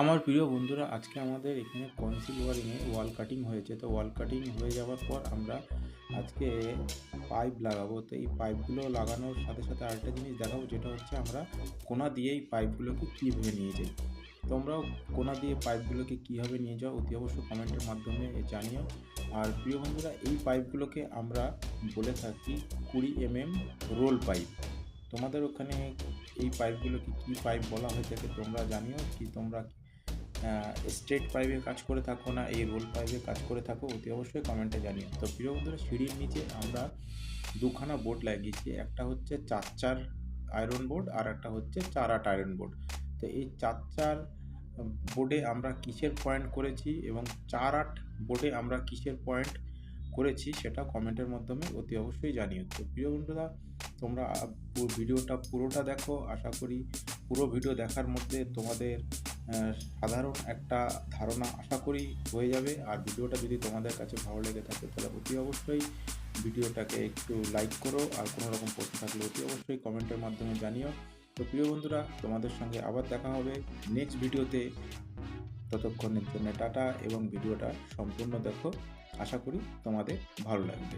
আমার প্রিয় বন্ধুরা, আজকে আমাদের এখানে কনসিল ওয়ারিংয়ে ওয়াল কাটিং হয়েছে। তো ওয়াল কাটিং হয়ে যাওয়ার পর আমরা আজকে পাইপ লাগাবো। তো এই পাইপগুলো লাগানোর সাথে সাথে আরেকটা জিনিস দেখাবো, যেটা হচ্ছে আমরা কোনা দিয়ে এই পাইপগুলোকে কীভাবে নিয়ে যাই। তোমরাও কোনা দিয়ে পাইপগুলোকে কীভাবে নিয়ে যাও, অতি অবশ্য কমেন্টের মাধ্যমে জানিও। আর প্রিয় বন্ধুরা, এই পাইপগুলোকে আমরা বলে থাকি কুড়ি এম এম রোল পাইপ তোমাদের ওখানে এই পাইপগুলোকে কী পাইপ বলা হয়ে থাকে তোমরা জানিও, কি তোমরা স্ট্রেট পাইপে কাজ করে থাকো না, এই রোল পাইপে কাজ করে থাকো, অতি অবশ্যই কমেন্টে জানিয়ে তো প্রিয় বন্ধুরা, সিঁড়ির নিচে আমরা দুখানা বোর্ড লাগিয়েছি, একটা হচ্ছে চার চার আয়রন বোর্ড আর একটা হচ্ছে চার আট আয়রন বোর্ড তো এই চার চার বোর্ডে আমরা কিসের পয়েন্ট করেছি এবং চার আট বোর্ডে আমরা কিসের পয়েন্ট করেছি সেটা কমেন্টের মাধ্যমে অতি অবশ্যই জানিও। তো প্রিয় বন্ধুরা তোমরা ভিডিওটা পুরোটা দেখো। আশা করি পুরো ভিডিও দেখার মধ্যে তোমাদের সাধারণ একটা ধারণা আশা করি হয়ে যাবে। আর ভিডিওটা যদি তোমাদের কাছে ভালো লেগে থাকে তাহলে অতি অবশ্যই ভিডিওটাকে একটু লাইক করো। আর কোনো রকম প্রশ্ন থাকলে অতি অবশ্যই কমেন্টের মাধ্যমে জানিও। তো প্রিয় বন্ধুরা, তোমাদের সঙ্গে আবার দেখা হবে নেক্সট ভিডিওতে ততক্ষণের জন্য টাটা এবং ভিডিওটা সম্পূর্ণ দেখো। আশা করি তোমাদের ভালো লাগবে।